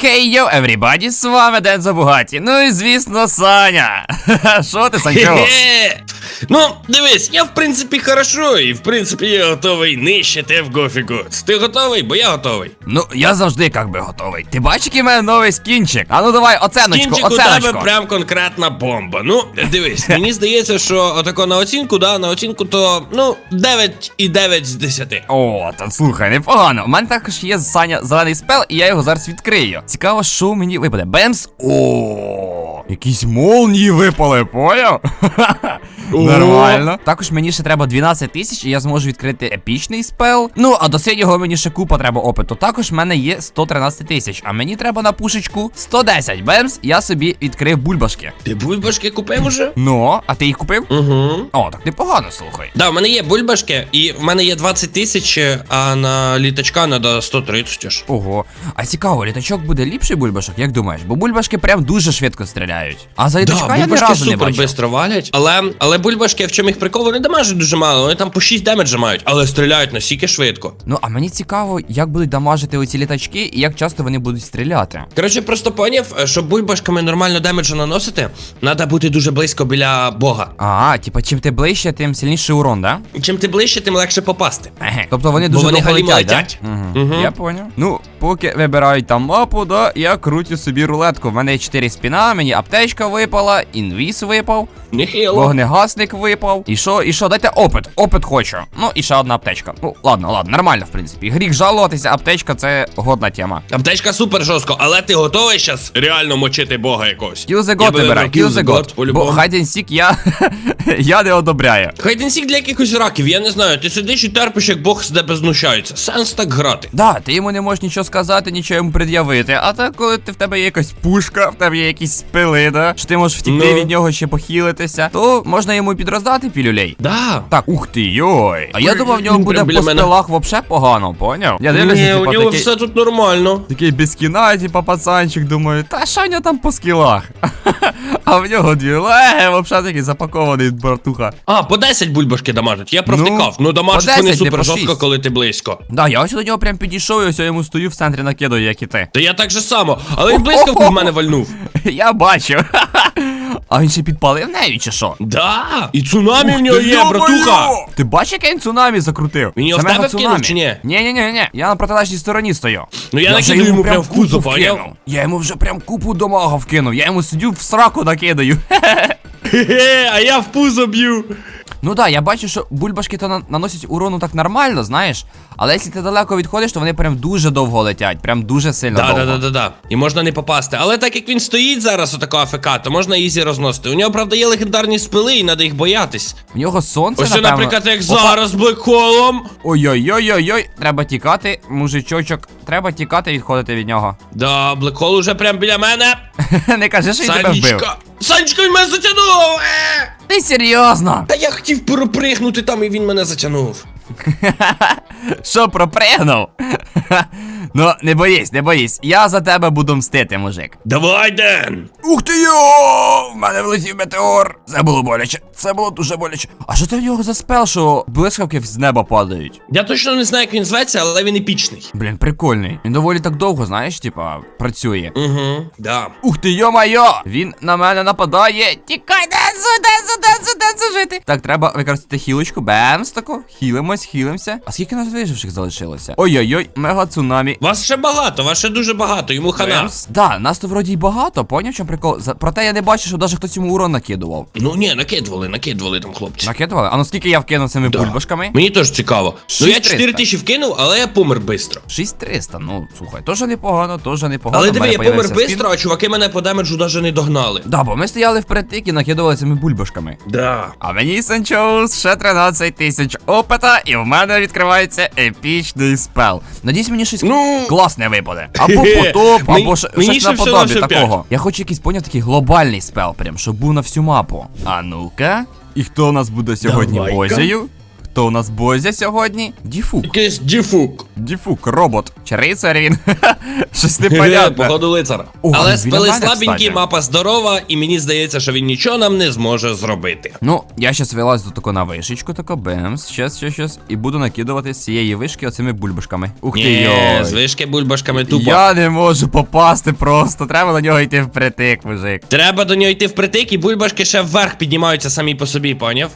Хей йо, everybody, з вами Дензо Бугаті. Ну і звісно, Саня. Що ти, Санько? Ну, дивись, я в принципі хорошо, і в принципі я готовий нищити в Гофі Goods. Ти готовий? Бо я готовий. Ну, я завжди як би готовий. Ти бачиш, який в мене новий скінчик? А ну давай, оценочку, Кінчик у тебе оценочку. прям конкретна бомба. Ну, дивись, мені здається, що отако на оцінку, да, на оцінку то, ну, 9,9 з 10. О, та слухай, непогано. У мене також є Саня зелений спел, і я його зараз відкрию. Цікаво, що мені випаде. Бемс. О, якісь молнії випали, поняв? Нормально. Також мені ще треба 12 тисяч, і я зможу відкрити епічний спел. Ну, а до синього мені ще купа треба опиту. Також в мене є 113 тисяч, а мені треба на пушечку 110. Бемс, я собі відкрив бульбашки. Ти бульбашки купив уже? Ну, а ти їх купив? Угу. О, так непогано, слухай. Да, в мене є бульбашки, і в мене є 20 тисяч, а на літачка треба 130 аж. Ого. А цікаво, літачок буде ліпший бульбашок, як думаєш? Бо бульбашки прям дуже швидко стріляють. А за літачка Да, я ні разу не бачив. бистро валять, але, але бульбашки, в чому їх прикол, вони дамажать дуже мало, вони там по 6 демеджа мають, але стріляють настільки швидко. Ну, а мені цікаво, як будуть дамажити оці літачки і як часто вони будуть стріляти. Коротше, просто поняв, щоб бульбашками нормально демеджа наносити, треба бути дуже близько біля бога. А, типа, чим ти ближче, тим сильніший урон, да? Чим ти ближче, тим легше попасти. Еге. Тобто вони Бо дуже вони довго галімо летять, летять. Да? Угу. Мгм. Я поняв. Ну, поки вибирають там мапу, да, я крутю собі рулетку. В мене 4 спіна, мені аптечка випала, інвіз випав, Нехило. Вогнегасник випав. І що, і що, дайте опит, опит хочу. Ну, і ще одна аптечка. Ну, ладно, ладно, нормально, в принципі. Гріх жалуватися, аптечка це годна тема. Аптечка супер жорстко, але ти готовий зараз реально мочити бога якогось? Kill the God вибирай, kill the God. Бо hide and seek я, я не одобряю. Хайденсік для якихось раків, я не знаю, ти сидиш і терпиш, як бог з тебе знущається. Сенс так грати. Да, ти йому не можеш нічого сказати, нічого йому пред'явити. А так, коли ти в тебе є якась пушка, в тебе є якісь спили, да, що ти можеш втікти Ну. від нього ще похилитися, то можна йому підроздати пілюлей. Да. Так, ух ти, йой. А я думав, в нього буде біля по мене. вообще погано, поняв? Я дивлюся, Ні, у типа, нього такий, все тут нормально. такий без кіна, типа пацанчик, думаю, та що в нього там по скілах? а в нього дві леги, вообще такий запакований братуха. А, по 10 бульбашки дамажать. Я провтикав. Ну, дамажать по 10, вони не супер жорстко, 6. коли ти близько. Да, я ось до нього прям підійшов і ось я йому стою в центрі накидаю, як і ти. Та я так же само, але він блискавку в мене вальнув. Я бачив. А він ще підпалив нею, чи що? Да. І цунамі в нього ти, є, йо-моє! братуха. Ти бачиш, як він цунамі закрутив? Він його Це в тебе мега-цунамі. чи ні? Ні, ні, ні, ні. Я на протилежній стороні стою. Ну, я вже накидаю йому прям в кузов, поняв? вкинув. Я йому вже прям купу домага вкинув. Я йому сидю в сраку накидаю. Хе-хе, а я в пузо б'ю. Ну да, я бачу, що бульбашки то на- наносять урону так нормально, знаєш. Але якщо ти далеко відходиш, то вони прям дуже довго летять, прям дуже сильно Да, довго. да, да, да, да. І можна не попасти. Але так як він стоїть зараз, отако АФК, то можна ізі розносити. У нього, правда, є легендарні спили, і треба їх боятись. В нього сонце, Ось, напевно. наприклад, як Опа. зараз блекхолом. Ой-ой-ой-ой-ой, треба тікати, мужичочок, треба тікати, відходити від нього. Да, блекол уже прям біля мене. Не кажи, що я тебе вбив. Санечка. Санечка, він мене затягнув! Е! Ти серйозно? Та я хотів пропригнути там, і він мене затягнув. Що пропригнув? ну, не боїсь, не боїсь. Я за тебе буду мстити, мужик. Давай, Ден! Ух ти йо! В мене влетів метеор. Це було боляче. Це було дуже боляче. А що це в нього за спел, що блискавки з неба падають? Я точно не знаю, як він зветься, але він епічний. Блін, прикольний. Він доволі так довго, знаєш, типа, працює. Угу, да. Ух ти, йо-майо! Він на мене нападає. Тікай, Дензу, Дензу, Дензу, Дензу жити. Так, треба використати хілочку. Бемс тако. Хілимось, хілимося. А скільки нас виживших залишилося? Ой-ой-ой, мега цунамі. Вас ще багато, вас ще дуже багато, йому хана. Бемс. Да, нас то вроді й багато, поняв, чому прикол? За- Проте я не бачу, що навіть хтось йому урон накидував. Ну ні, накидували, накидували там хлопці. Накидували? А ну скільки я вкинув цими Да. бульбашками? Мені теж цікаво. Ну я 4 тисячі вкинув, але я помер швидко. 6300, ну слухай, теж непогано, теж непогано. Але диви, я помер спін. швидко, а чуваки мене по демеджу навіть не догнали. Да, бо ми стояли впритик і накидували цими бульбашками. Да. А мені Санчоус ще 13 тисяч опита, і в мене відкривається епічний спел. Надіюсь, мені щось Ну. Класне випаде. Або потоп, або щось на подобі наподобі такого. Я хочу якийсь поняв такий глобальний спел, прям, щоб був на всю мапу. А ну-ка. І хто у нас буде сьогодні Давай-ка. бозею? Хто у нас Бозя сьогодні? Діфук. Якийсь діфук. Діфук, робот. Чи рицар він? Щось непонятне. Походу лицара. О, Але він спили слабенькі, кстати. мапа здорова, і мені здається, що він нічого нам не зможе зробити. Ну, я щас вилазю тако на вишечку, тако бемс, щас, щас, щас, і буду накидувати з цієї вишки оцими бульбашками. Ух ти Ні, йой. з вишки бульбашками тупо. Я не можу попасти просто, треба на нього йти впритик, мужик. Треба до нього йти впритик, і бульбашки ще вверх піднімаються самі по собі, поняв?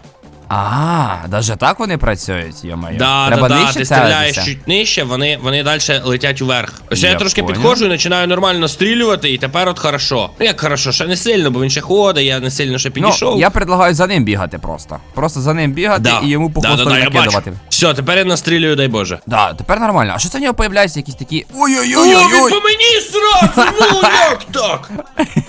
А, навіть так вони працюють, йомаю. Да, Треба да, да, нижче ти стріляєш цілитися? чуть нижче, вони, вони далі летять уверх. Ось я, Я трошки понял. підходжу і починаю нормально стрілювати, і тепер от хорошо. Ну як хорошо, ще не сильно, бо він ще ходить, я не сильно ще підійшов. Ну, я предлагаю за ним бігати просто. Просто за ним бігати да. і йому по да, хвосту да, да, я накидувати. Все, тепер я настрілюю, дай Боже. Да, тепер нормально. А що це в нього появляються якісь такі. Ой-ой-ой! О, він по мені сразу, ну як так?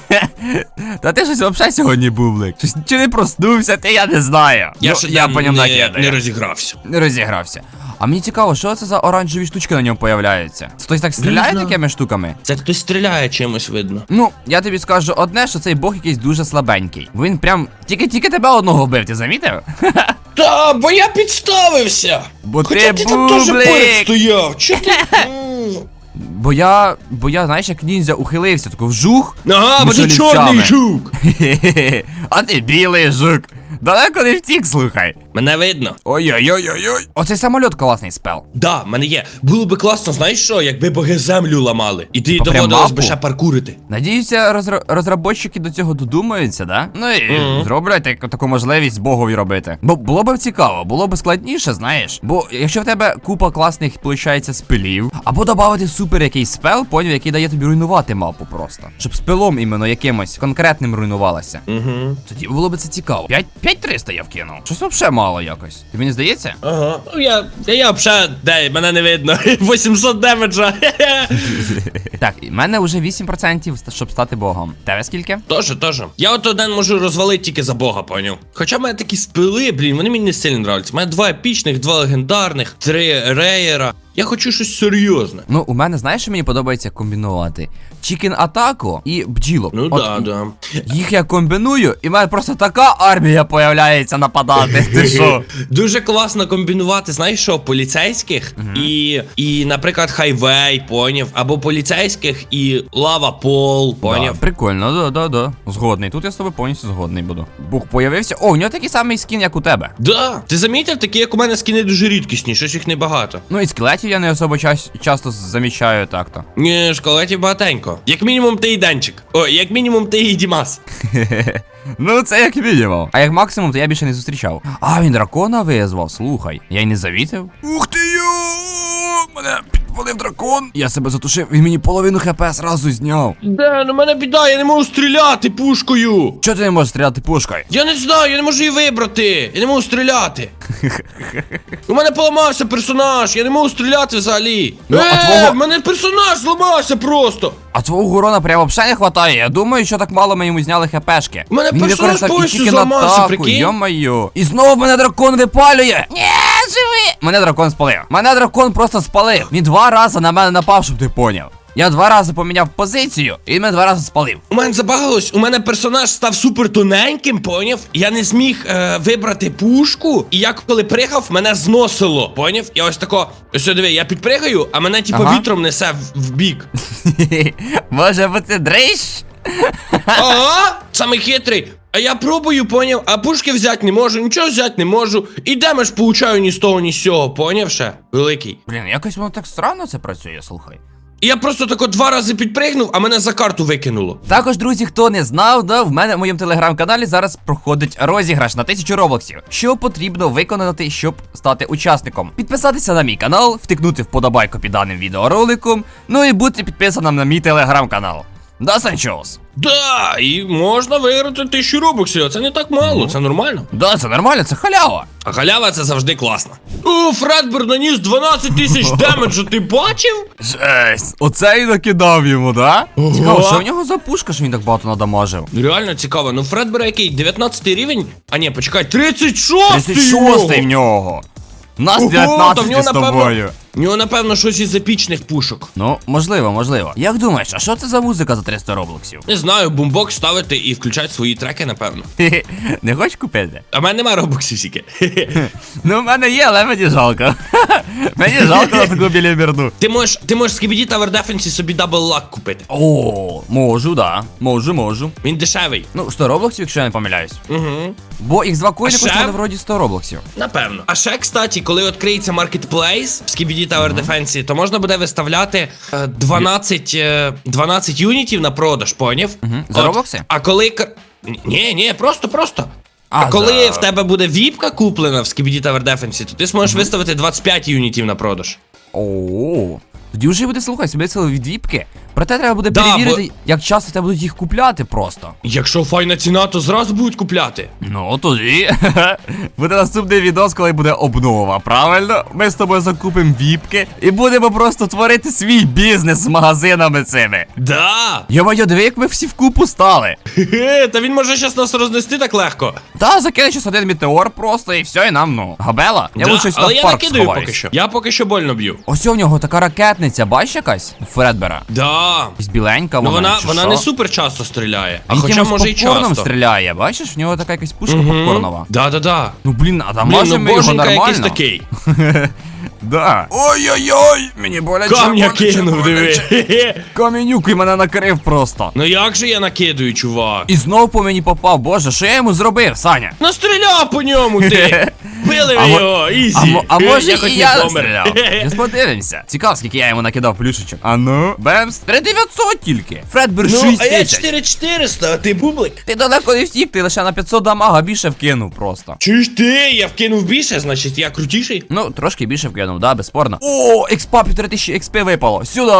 Та ти щось взагалі сьогодні був, Блик. Чи не проснувся, ти я не знаю. ну, ще я там по ньому не, накидаю. не розігрався. Не розігрався. А мені цікаво, що це за оранжеві штучки на ньому появляються? Це хтось так стріляє знаю. такими штуками? Це хтось стріляє чимось видно. Ну, я тобі скажу одне, що цей бог якийсь дуже слабенький. Він прям тільки-тільки тебе одного вбив, ти замітив? Та, бо я підставився. Бо Хоча ти там теж бублик. поряд стояв. Ти? М. Бо я. Бо я, знаєш, як ніндзя ухилився, тако вжух. Ага, бо ти між чорний жук. А ти білий жук. Далеко не втік, слухай. Мене видно. Ой-ой-ой-ой-ой. Оцей самоліт класний спел. Да, в мене є. Було би класно, знаєш що, якби боги землю ламали. І ти Типа прям доводилось би мапу? ще паркурити. Надіюся, розра- розробники до цього додумаються, да? Ну і Мгм. зроблять так- таку можливість богові робити. Бо було б цікаво, було б складніше, знаєш. Бо якщо в тебе купа класних, виходить, спелів, або додати супер якийсь спел, поняв, який дає тобі руйнувати мапу просто. Щоб спелом іменно якимось конкретним руйнувалася. Угу. Тоді було б це цікаво. 5 5300 я вкинув. Щось взагалі мало якось. Тобі не здається? Ага. Ну я. Я, взагалі, де, мене не видно. 800 демеджа. Так, і в мене вже 8%, щоб стати богом. Тебе скільки? Тоже, тоже. Я от один можу розвалити тільки за бога, поняв. Хоча в мене такі спили, блін, вони мені не сильно нравляться. У мене два епічних, два легендарних, три реєра. Я хочу щось серйозне. Ну, у мене, знаєш, що мені подобається комбінувати? Чікен атаку і бджілок. Ну От да, да. Їх я комбіную, і в мене просто така армія появляється нападати. Ти що? Дуже класно комбінувати, знаєш що, поліцейських і, і, наприклад, хайвей, поняв, або поліцейських і лава пол, поняв. Да, прикольно, да, да, да. Згодний. Тут я з тобою повністю згодний буду. Бух появився. О, у нього такий самий скін, як у тебе. Да. Ти замітив, такі, як у мене скіни дуже рідкісні, щось їх небагато. Ну і скелетів я не особо час, часто замічаю так-то. Ні, школетів багатенько. Як мінімум ти і Денчик. О, як мінімум ти і Дімас. Ну, це як мінімум. А як максимум, то я більше не зустрічав. А, він дракона визвав, слухай. Я й не завітив. Ух ти йо! Мене підпалив дракон. Я себе затушив, він мені половину хп зразу зняв. Де, ну мене біда, я не можу стріляти пушкою. Чого ти не можеш стріляти пушкою? Я не знаю, я не можу її вибрати. Я не можу стріляти. У мене поламався персонаж, я не можу стріляти взагалі. Ну, а е, твого- в мене персонаж зламався просто. А твого гурона прямо взагалі не хватає. Я думаю, що так мало ми йому зняли хпшки. У мене Він персонаж використав і повністю тільки зламався, атаку, прикинь. йо-моє. І знову мене дракон випалює. Ні, живи! Мене дракон спалив. Мене дракон просто спалив. Він два рази на мене напав, щоб ти поняв. Я два рази поміняв позицію, і мене два рази спалив. У мене забагалось, у мене персонаж став супер тоненьким, поняв? Я не зміг е, вибрати пушку, і я коли пригав, мене зносило, поняв? Я ось тако, ось диви, я підпригаю, а мене типу Ага. вітром несе в, в бік. Може бути дрищ? Ага, самий хитрий. А я пробую, поняв, а пушки взяти не можу, нічого взяти не можу. І демедж получаю ні з того, ні з цього, поняв ще? Великий. Блін, якось воно так странно це працює, слухай. І я просто тако два рази підпригнув, а мене за карту викинуло. Також, друзі, хто не знав, да, в мене в моєму телеграм-каналі зараз проходить розіграш на тисячу робоксів. Що потрібно виконати, щоб стати учасником? Підписатися на мій канал, втикнути вподобайку під даним відеороликом, ну і бути підписаним на мій телеграм-канал. Да, Санчоус? Да, і можна виграти тисячу робоксів, а це не так мало, це нормально. Да, це нормально, це халява. А халява це завжди класно. О, Фредбер наніс 12 тисяч демеджу, ти бачив? Жесть, оце і накидав йому, да? Цікаво, що в нього за пушка, що він так багато надамажив? Реально цікаво, ну Фредбера який? 19 рівень? А ні, почекай, 36 36 в нього. Нас Ого, 19 то в нього, з напевно, тобою. У нього, напевно, щось із епічних пушок. Ну, можливо, можливо. Як думаєш, а що це за музика за 300 роблоксів? Не знаю, бумбокс ставити і включати свої треки, напевно. Не хочеш купити? А в мене нема робоксів сіки. Ну, в мене є, але мені жалко. Мені жалко на таку біліберду. Ти можеш, ти можеш KBD Tower Defense собі дабл лак купити. О, можу, да. Можу, можу. Він дешевий. Ну, 100 роблоксів, якщо я не помиляюсь. Угу. Бо X2 коїни коштували вроді 100 роблоксів. Напевно. А ще, кстати, коли відкриється маркетплейс в Skibidi Tower Defense, то можна буде виставляти е, 12, е, 12 юнітів на продаж, поняв? За робокси? А коли. Ні, ні, просто, просто. А, А, коли за- в тебе буде віпка куплена в Skibidi Tower Defense, то ти зможеш виставити 25 юнітів на продаж. О, тоді вже буде слухай, собі від віпки. Проте треба буде Да, перевірити, як часто тебе будуть їх купляти просто. Якщо файна ціна, то зразу будуть купляти. Ну, тоді. буде наступний відос, коли буде обнова, правильно? Ми з тобою закупимо віпки і будемо просто творити свій бізнес з магазинами цими. Да! Йо-моє, диви, як ми всі вкупу стали. Хе-хе, Та він може зараз нас рознести так легко. Та закине щось один метеор просто і все, і нам, ну, габела. Я Да, лучше сюди але в я парк сховаюсь. поки що. Я поки що больно б'ю. Ось у нього така ракетниця, бачиш якась? Фредбера. Да. Біленька Ну вона. вона, чи вона що? не супер часто стріляє. А Він хоча якимось може і попкорном часто. стріляє, бачиш, в нього така якась пушка попкорнова. Да, да, да. Ну блін, а там Блін, може ну ми його боженька якийсь нормально? такий. Да. Ой-ой-ой, мені боляче. Камня боляче, кинув, диви. боляче. Хе-хе. Каменюк і мене накрив просто. Ну як же я накидую, чувак? І знов по мені попав, боже, що я йому зробив, Саня? Настріляв по ньому ти! Били А ви його, ізі! А, а може я хоч і не я помер. стріляв. Зараз подивимося. Цікаво, скільки я йому накидав плюшечок. А ну, бемс, 3900 тільки. Фредбер Ну, 6 а я 4400, а ти бублик? Ти далеко не втік, ти лише на 500 дамага більше вкинув просто. Чуєш ти? Я вкинув більше, значить я крутіший? Ну, трошки більше вкинув, да, безспорно. О, експа 1500 XP випало. Сюди.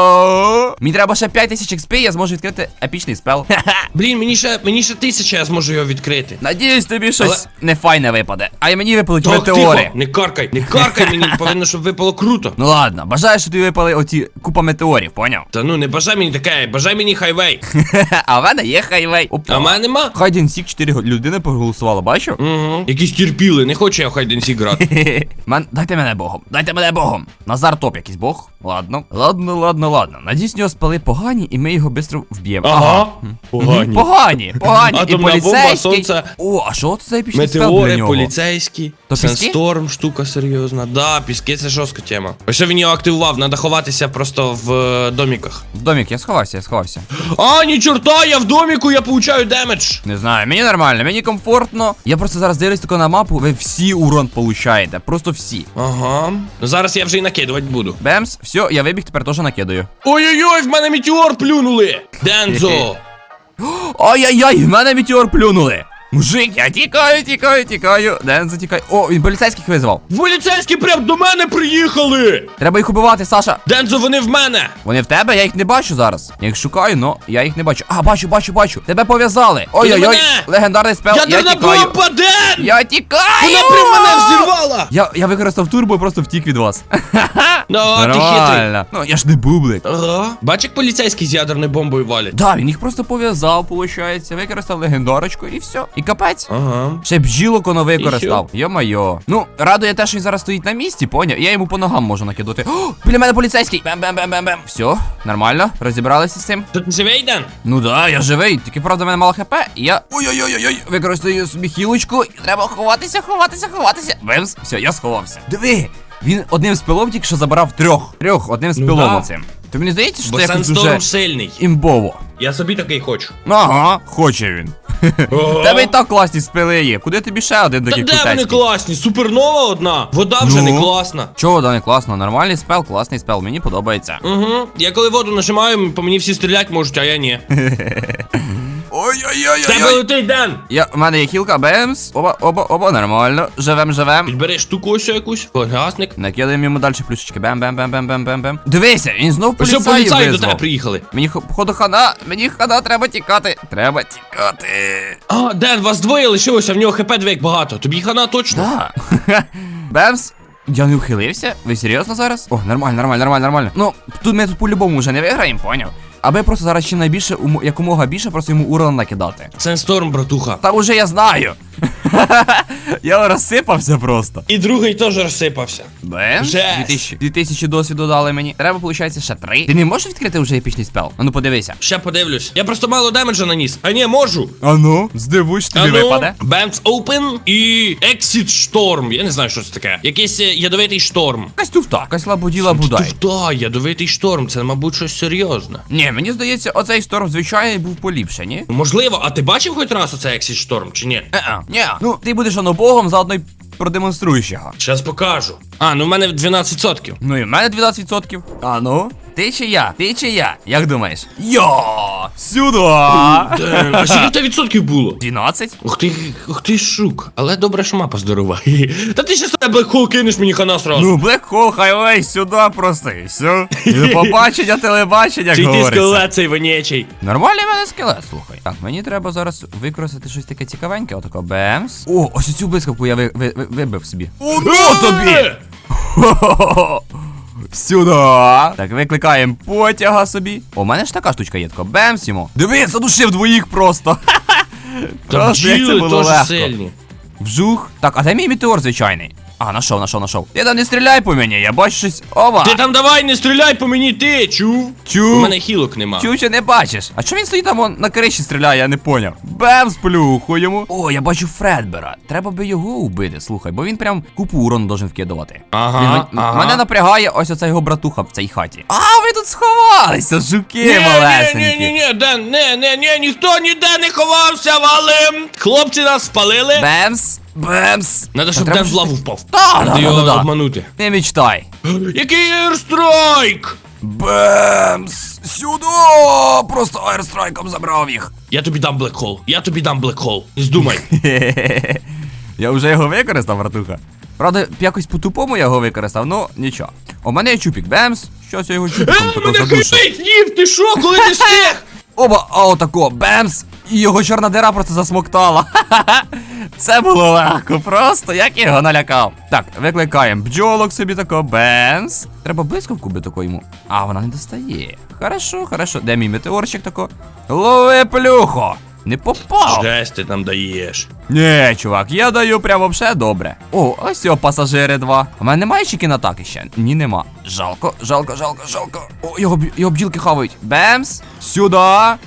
Мені треба ще 5000 XP, я зможу відкрити епічний спел. Блін, мені ще, мені ще тисяча, я зможу його відкрити. Надіюсь, тобі щось нефайне випаде. А й мені Так, метеори. тихо, не каркай, не каркай мені, повинно, щоб випало круто. Ну ладно, бажаю, що тобі випали оці купа метеорів, поняв? Та ну не бажай мені таке, бажай мені хайвей. а в мене є хайвей. Опа. А в мене нема. Хайден Сік 4 людини проголосувало, бачу? Угу. Якісь терпіли, не хочу я в хайденсі грати. Мен... Дайте мене богом, дайте мене богом. Назар топ якийсь бог. Ладно. Ладно, ладно, ладно. Надіюсь, нього спали погані, і ми його швидко вб'ємо. Ага. Погані. Погані, погані. Атомна і бомба, сонце. О, а що це для Метеори, поліцейські, То Сенсторм, штука серйозна. Да, піски це жорстка тема. Ось він його активував, треба ховатися просто в е, доміках. В домік, я сховався, я сховався. А, ні чорта, я в доміку, я получаю демедж. Не знаю, мені нормально, мені комфортно. Я просто зараз дивлюсь тако на мапу, ви всі урон получаєте. Просто всі. Ага. Ну зараз я вже і накидувати буду. Бемс, все, я вибіг, тепер теж накидаю. Ой-ой-ой, в мене метеор плюнули! Дензо! Ай-яй-яй, в мене метеор плюнули. Мужик, я тікаю, тікаю, тікаю. Ден затікай. О, він поліцейських визвав. Поліцейські прям до мене приїхали! Треба їх убивати, Саша. Дензо, вони в мене! Вони в тебе, я їх не бачу зараз. Я їх шукаю, но я їх не бачу. А, бачу, бачу, бачу. Тебе пов'язали. Ой-ой-ой, легендарний спел. Я, Ядерна тікаю. бомба, Ден! Я тікаю! Вона прям мене взірвала! Я, я використав турбо і просто втік від вас. Ну, ти хитрий. Нормально. Ну, я ж не бублик. Ага. Бач, як поліцейські з ядерною бомбою валять. Да, він їх просто пов'язав, виходить, використав легендарочку і все. І капець. Ага. Ще бджілок воно використав. Йо-майо. Ну, радує те, що він зараз стоїть на місці, поняв? Я йому по ногам можу накидати. О, біля мене поліцейський. Бем-бем-бем-бем-бем. Все, нормально, розібралися з цим. Тут не живий, Ден? Ну да, я живий, тільки правда в мене мало хп, і я. Ой-ой-ой-ой, використаю собі хілочку. Треба ховатися, ховатися, ховатися. Бемс, все, я сховався. Диви! Він одним спилом тільки що забрав трьох. Трьох, одним спилом да. оцим. То мені здається, що Бо це якось дуже сильний. імбово. Я собі такий хочу. Ага, хоче він. Тебе і так класні спили є. Куди тобі ще один Та такий де вони крутецький? класні? Супернова одна. Вода вже Ну? не класна. Чого, вода не класно, нормальний спел, класний спел, мені подобається. Угу. Я коли воду нажимаю, по мені всі стрілять можуть, а я ні. В Тебе Ой-ой-ой. летить, Ден! Я, у мене є хілка, бемс. Оба, оба, оба, нормально. Живем, живем. Підбери штуку ось якусь, погасник. Накидаємо йому далі плюшечки. Бем, бем, бем, бем, бем, бем, бем. Дивися, він знов Ось що поліцаї поліцаї до визвав. тебе приїхали. Мені хо- походу хана, мені хана, треба тікати. Треба тікати. А, Ден, вас двоє лишилося, в нього хп двоєк багато. Тобі хана точно. Да. Бемс. Я не ухилився? Ви серйозно зараз? О, нормально, нормально, нормально, нормально. Ну, тут ми тут по-любому вже не виграємо, поняв? Аби просто зараз чим найбільше, якомога більше просто йому урон накидати. Сенсторм, братуха. Та уже я знаю. Я розсипався просто. І другий теж розсипався. Жесть. 2000, 2000 досвіду дали мені. Треба, виходить, ще три. Ти не можеш відкрити вже епічний спел? А ну подивися. Ще подивлюсь. Я просто мало демеджа наніс. А ні, можу. А ну, здивуєш, тобі Ану, випаде. Bands Open і Exit Storm. Я не знаю, що це таке. Якийсь е, ядовитий шторм. Якась туфта, якась лабуділа будай. Туфта, ядовитий шторм, це, мабуть, щось серйозне. Ні, мені здається, оцей шторм звичайний був поліпшені. Можливо, а ти бачив хоч раз оцей Exit Storm, чи ні? Е-е, ні. Ну, ти будеш воно богом, заодно й продемонструєш його. Щас покажу. А, ну в мене 12%. Ну і в мене 12%. А ну? Ти чи я? Ти чи я? Як думаєш? Йо! Ден, а скільки в тебе відсотків було? 12? Ух ти, ух ти шук. Але добре, що мапа здорова. Та ти ще себе Hole кинеш мені хана сразу. Ну, Black Hole Highway сюди просто і все. І до побачення, телебачення, Чи ти скелет цей вонячий? Нормальний в мене скелет, слухай. Так, мені треба зараз використати щось таке цікавеньке, отако бемс. О, ось цю блискавку я ви, ви, ви- вибив собі. О, тобі! Сюди. Так, викликаємо потяга собі. О, у мене ж така штучка є, тако бемс йому. Диви, задушив двоїх просто. Та Просто як це було легко. сильні. Вжух. Так, а де мій метеор звичайний? А, нашов, нашов, нашов. Ти там не стріляй по мені, я бачу щось. Ова! Ти там давай не стріляй по мені, ти, чув? Чув. У мене хілок нема. Чув чи не бачиш? А чому він стоїть там он, на криші стріляє, я не поняв. Бем з плюху йому. О, я бачу Фредбера. Треба би його убити, слухай, бо він прям купу урону должен вкидувати. Ага, Він ага. Мене напрягає ось оця його братуха в цій хаті. А, ви тут сховалися, жуки Ні, ні, ні, малесенькі. ні, ні, Ден, не, не, ні, ніхто ніде не ховався, валим. Хлопці нас спалили. Бемс, бемс. Надо, щоб Ден в лаву впав. Да, Надо да, його обманути. Не мечтай. Який ерстрайк? Бемс! Сюди! Просто аерстрайком забрав їх. Я тобі дам блекхол. Я тобі дам блекхол. Не здумай. Я вже його використав, братуха. Правда, якось по-тупому я його використав, ну нічого. У мене є чупік Бемс. Щось я його чупіком Е, Мене хипить, їв, ти що, коли ти встиг? Оба, а отако, Бемс! І його чорна дира просто засмоктала. Це було легко, просто як його налякав. Так, викликаємо бджолок собі тако, бенс. Треба блискавку би тако йому. А, вона не достає. Хорошо, хорошо. Де мій метеорчик тако? Лови плюхо! Не попав. Жесть ти там даєш. Ні, чувак, я даю прям вообще добре. О, ось його пасажири два. У мене немає чекін атаки ще? Ні, нема. Жалко, жалко, жалко, жалко. О, його, його бджілки хавають. Бемс! Сюди!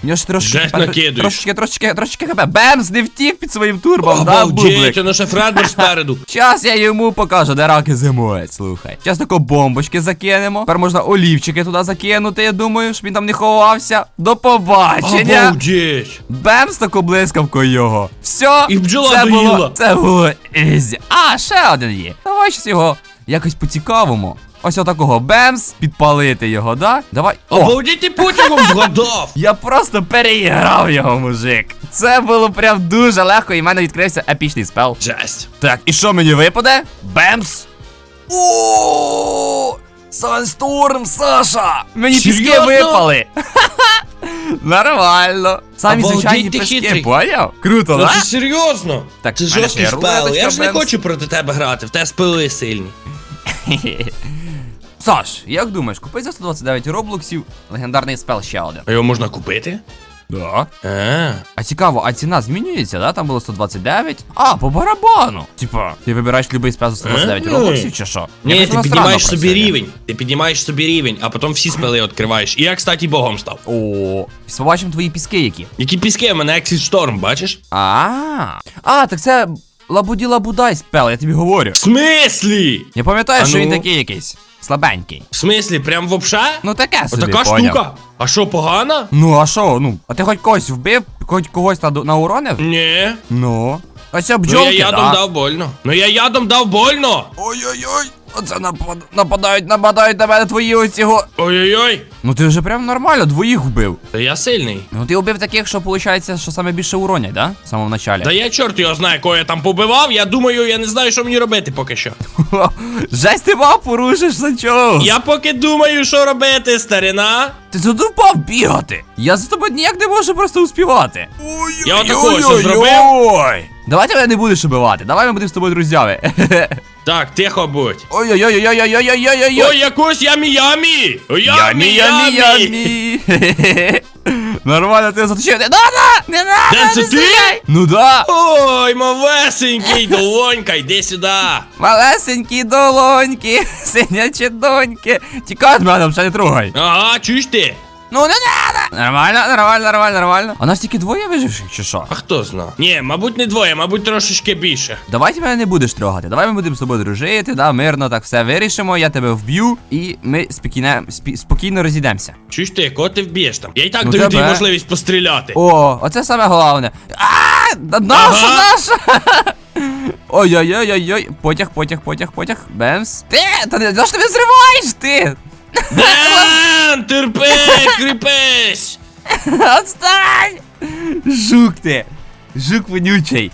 Нього ж трошки. Жесть накидуєш. Трошечки, трошечки, трошечки хп. Бемс, не втік під своїм турбом, да, бублик? це наше Фредбер спереду. Щас я йому покажу, де раки зимують, слухай. Щас тако бомбочки закинемо. Тепер можна олівчики туди закинути, я думаю, щоб він там не ховався. До побачення! Обалдеть. Бемс таку блискавкою його. Все, І бджола це доїла. було, це було ізі. А, ще один є. Давай щось його якось по-цікавому. Ось отакого бемс, підпалити його, да? Давай. О! Обалдеть ти потягом вгадав. Я просто переіграв його, мужик. Це було прям дуже легко, і в мене відкрився епічний спел. Жесть. Так, і що мені випаде? Бемс. О! Сансторм, Саша! Мені піски випали. Нормально. Самі Обалдеть, звичайні ти хитрий. поняв? Круто, Ну да? це серйозно. Так, Це в мене жорсткий ще є спел. Я ж не Бенз. хочу проти тебе грати, в тебе спили сильні. Саш, як думаєш, купи за 129 роблоксів легендарний спел ще один. А його можна купити? Да. А, А цікаво, а ціна змінюється, да? Там було 129. А, по барабану. Типа, ти вибираєш любий спел за 129 Ей. роблоксів чи що? Ні, Якось ти воно піднімаєш собі працює. рівень. Ти піднімаєш собі рівень, а потім всі спели відкриваєш. І я, кстати, богом став. О, побачимо твої піски які. Які піски, в мене Exit Storm, бачиш? А, а, так це лабуді лабудай спел, я тобі говорю. В смислі? Я пам'ятаю, А що він ну? такий якийсь. Слабенький. В смислі, прям вовша? Ну таке собі, Отака поняв. штука. А що, погана? Ну, а що, ну, а ти хоч когось вбив, хоч когось на, на уронив? Ні. Ну. Ось ця Ну бджолки, я ядом да. дав больно. Ну я ядом дав больно. Ой-ой-ой, оце напад... нападають, нападають на мене твої оці го... Ой-ой-ой. Ну ти вже прям нормально, двоїх вбив. Та я сильний. Ну ти вбив таких, що виходить, що саме більше уронять, да? В самому началі. Та я чорт його знає, кого я там побивав. Я думаю, я не знаю, що мені робити поки що. Жесть ти мапу рушиш, Санчоус! Я поки думаю, що робити, старина. Ти задовбав бігати! Я за тобою ніяк не можу просто успівати. Ой-ой-ой. Я отакого зробив? Давай тебе не будеш убивати, давай ми будемо з тобою друзями. Так, тихо будь. Ой-ой-ой-ой-ой-ой-ой-ой-ой-ой. Ой, якусь ямі-ямі! Ямі, Ямі, ямі, ямі! ямі. Нормально, ти заточив. Не надо! Не надо! Де це ти? Ну да! Ой, малесенький, долонька, йди сюди. Малесенькі долоньки, синячі доньки. Тікай від мене, ще не трогай. Ага, чуєш ти? Ну не надо! Нормально, нормально, нормально, нормально. А нас тільки двоє виживших, чи що? А хто знав? Ні, мабуть, не двоє, мабуть, трошечки більше. Давай ти мене не будеш трогати. Давай ми будемо з тобою дружити, да, мирно так все вирішимо, я тебе вб'ю, і ми спокійно, спі- спокійно розійдемося. Чуєш ти, кого ти вб'єш там? Я і так Ну, даю тобі тебе. можливість постріляти. О, оце саме головне. А, наша, Ага. наша! Ой-ой-ой-ой-ой, потяг, потяг, потяг, потяг. Бемс. Ти, та не за що ти мене зриваєш ти? Ден, терпи, кріпись! Отстань! Жук ти! Жук вонючий.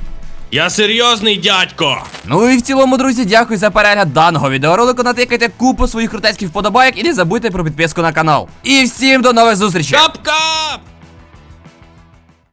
Я серйозний дядько. Ну і в цілому, друзі, дякую за перегляд даного відеоролику. Натикайте купу своїх крутецьких вподобайок і не забудьте про підписку на канал. І всім до нових зустрічей! Кап-кап!